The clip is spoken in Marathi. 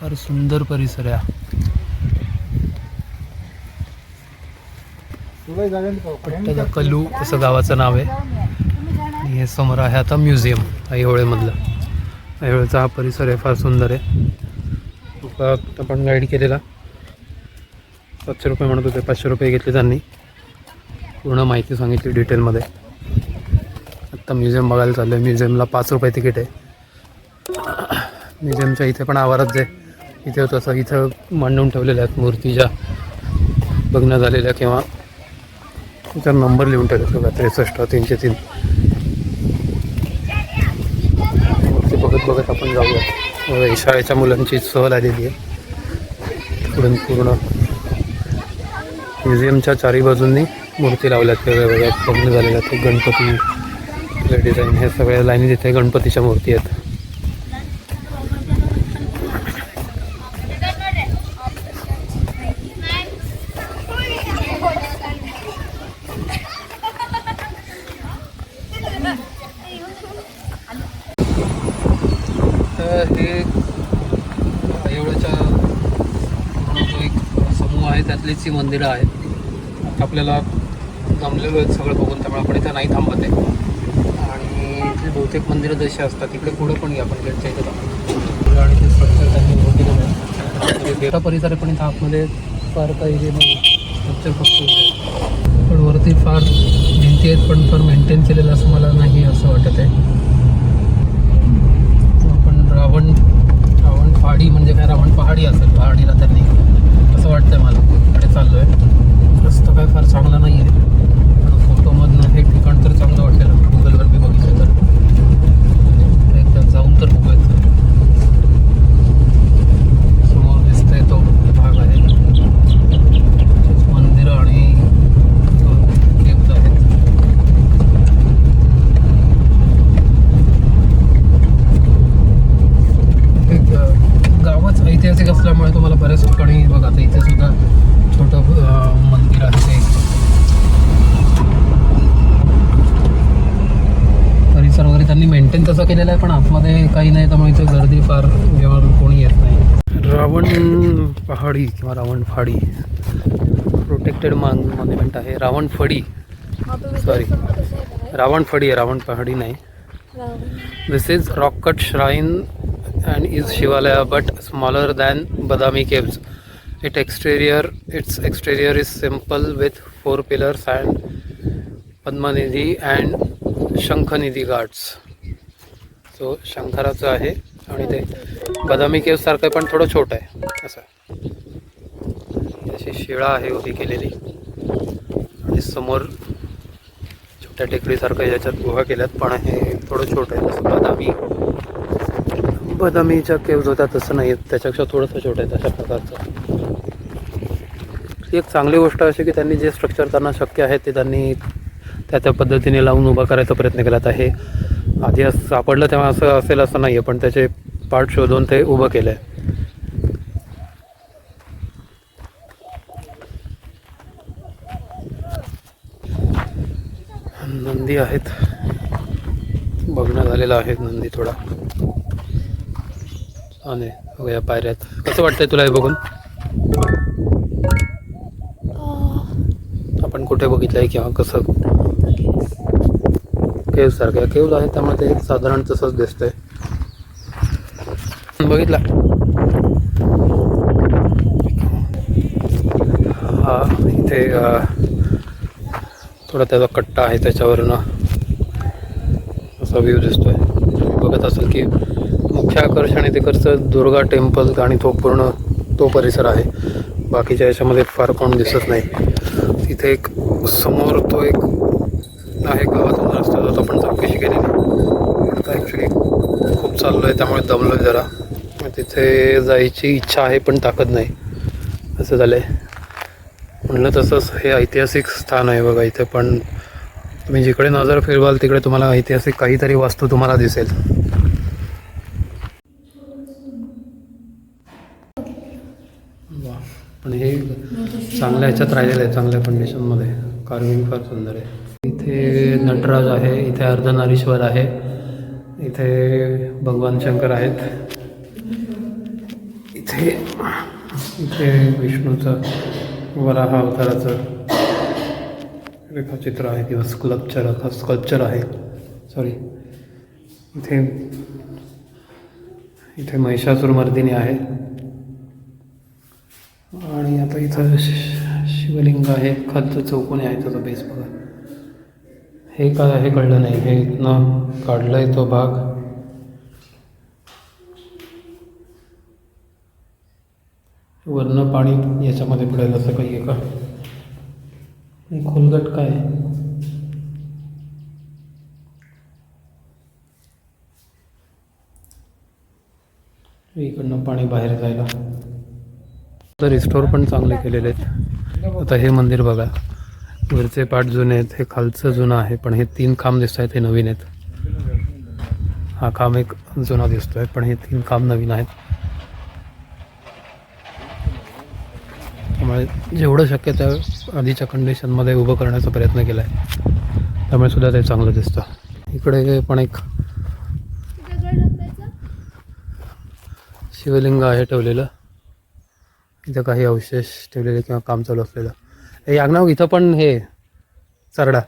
फार सुंदर परिसर आहे पट्ट्याचा कलू असं गावाचं नाव आहे. हे समोर आहे आता म्युझियम ऐहोळेमधलं ऐहोळेचा हा परिसर आहे फार सुंदर आहे. आपण गाईड केलेला. सातशे रुपये म्हणत होते पाचशे रुपये घेतले त्यांनी. पूर्ण माहिती सांगितली डिटेलमध्ये. आत्ता म्युझियम बघायला चाललं आहे म्युझियमला पाच रुपये तिकीट आहे म्युझियमच्या इथे पण आवारात जे इथे होतं असं इथं मांडून ठेवलेल्या आहेत मूर्ती ज्या बघण्यात आलेल्या किंवा त्याच्यावर नंबर लिहून ठेवले बघा त्रेसष्ट तीनशे तीन मूर्ती बघत बघत आपण जाऊया शाळेच्या मुलांची सहल आलेली आहे पुढून पूर्ण म्युझियमच्या चारी बाजूंनी मूर्ती लावल्यात वेगळ्या वेगळ्या बघणं झालेल्या आहेत गणपती डिझाईन हे सगळ्या लाईनी तिथे गणपतीच्या मूर्ती आहेत. तर हे एवढ्याच्या जो एक समूह आहे त्यातलीच ही मंदिरं आहेत. आपल्याला जमलेलो आहेत सगळं बघून त्यामुळे आपण इथं नाही थांबत प्रत्येक बहुतेक मंदिरं जशी असतात तिकडे पुढे पण घ्या आपण गेटच्या इथे आणि ते स्ट्रक्चर त्यांनी उभं केलं डेटा परिसर पण इथं आतमध्ये फार काही हे नाही. स्ट्रक्चर फक्त पण वरती फार भिंती आहेत पण फार मेंटेन केलेलं असं मला नाही असं वाटत आहे. आपण रावण रावण पहाडी म्हणजे काय? रावण पहाडी असेल पहाडीला त्यांनी असं वाटतंय मला तिकडे चाललो आहे रस्ता काय फार चांगला नाही आहे पण फोटोमधनं हे ठिकाण तर चांगलं वाटेल गुगलवर मी बघितलं तर एकदा जाऊन तर बघूयात समोर दिसतंय तो भाग आहे मंदिरं आणि केव्ज आहेत एक अ, गावच ऐतिहासिक असल्यामुळे तुम्हाला बऱ्याच ठिकाणी बघा आता इथे सुद्धा छोटं मंदिर आहे ते. परिसर वगैरे त्यांनी मेंटेन तसं केलेलं आहे पण आतमध्ये काही नाही त्यामुळे इथे गर्दी फार जेव्हा कोणी येत नाही. रावण पहाडी किंवा रावण फाडी प्रोटेक्टेड मान मॉन्युमेंट आहे. रावण फडी सॉरी रावण फडी आहे रावण पहाडी नाही. This is rock cut shrine and is Shivalaya but smaller than Badami caves. It exterior its exterior is simple with four pillars and Padmanidhi and Shankhanidhi guards. So शंकराचं आहे आणि ते बदामी केव्ह सारखं आहे, पण थोडं छोटं आहे असं अशी शिळा आहे उभी केलेली आणि समोर छोट्या टेकडीसारखं याच्यात गुहा केल्यात पण हे थोडं छोटं आहे जसं बदामी बदामीच्या केव्ज होत्या तसं नाही त्याच्यापेक्षा थोडंसं छोटं आहे तशा प्रकारचं. एक चांगली गोष्ट अशी की त्यांनी जे स्ट्रक्चर त्यांना शक्य आहे ते त्यांनी त्या त्या पद्धतीने लावून उभा करायचा प्रयत्न केला तर आधी असं सापडलं तेव्हा असं असेल असं नाही आहे पण त्याचे पार्ट शोधून ते उभं केलं आहे नंदी आहेत. बघणं झालेलं आहे नंदी थोडा. आणि बघूया पायऱ्यात कसं वाटतंय तुला हे बघून? आपण कुठे बघितलंय किंवा कसं? केव सारखं. केव्ह आहे त्यामुळे ते साधारण तसंच दिसतंय. बघितला. हा इथे थोडा त्याचा कट्टा आहे त्याच्यावरनं. असा व्ह्यू दिसतोय. बघत असेल की मुख्य आकर्षण आहे तिकडचं दुर्गा टेम्पल आणि तो पूर्ण तो परिसर आहे. बाकीच्या याच्यामध्ये फार कोण दिसत नाही. तिथे एक समोर तो एक आहे गावातून रस्ता जातो आपण चौकशी केलेली. आता ॲक्च्युली खूप चाललो आहे त्यामुळे दमलो आहे जरा. मग तिथे जायची इच्छा आहे पण ताकद नाही. असं झालं आहे म्हटलं तसंच हे ऐतिहासिक स्थान आहे बघा इथे पण तुम्ही जिकडे नजर फिरवाल तिकडे तुम्हाला ऐतिहासिक काहीतरी वास्तू तुम्हाला दिसेल वा. पण हे चांगल्या ह्याच्यात राहिलेलं आहे चांगल्या कंडिशनमध्ये कार्विंग फार सुंदर आहे. इथे इथे नटराज आहे इथे अर्धनारीश्वर आहे इथे भगवान शंकर आहेत. इथे इथे विष्णूचं वराह अवताराचं रेखाचित्र आहे किंवा स्कल्पचर स्कल्पचर आहे. सॉरी इथे इथे महिषासुरमर्दिनी आहे. आणि आता इथं शिवलिंग आहे खालचं चौकोनी आहे त्याचा बेस बघा. हे काय हे कळलं नाही हे इथनं आहे तो भाग. वरनं पाणी याच्यामध्ये पडेल असं काही आहे का खोलगट काय? इकडनं पाणी बाहेर जायला. तर रिस्टोर पण चांगले केलेले आहेत. आता हे मंदिर बघा. वरचे पाठ जुने आहेत हे खालचं जुनं आहे पण हे तीन खांब दिसत आहेत हे नवीन आहेत. हा खांब एक जुना दिसतोय पण हे तीन खांब नवीन आहेत. त्यामुळे जेवढं शक्य त्या आधीच्या कंडिशनमध्ये उभं करण्याचा प्रयत्न केला आहे त्यामुळे सुद्धा ते चांगलं दिसतं. इकडे पण एक शिवलिंग आहे ठेवलेलं. इथं काही अवशेष ठेवलेले किंवा काम चालू असलेलं. हे याग्नाव इथं पण हे चरडा.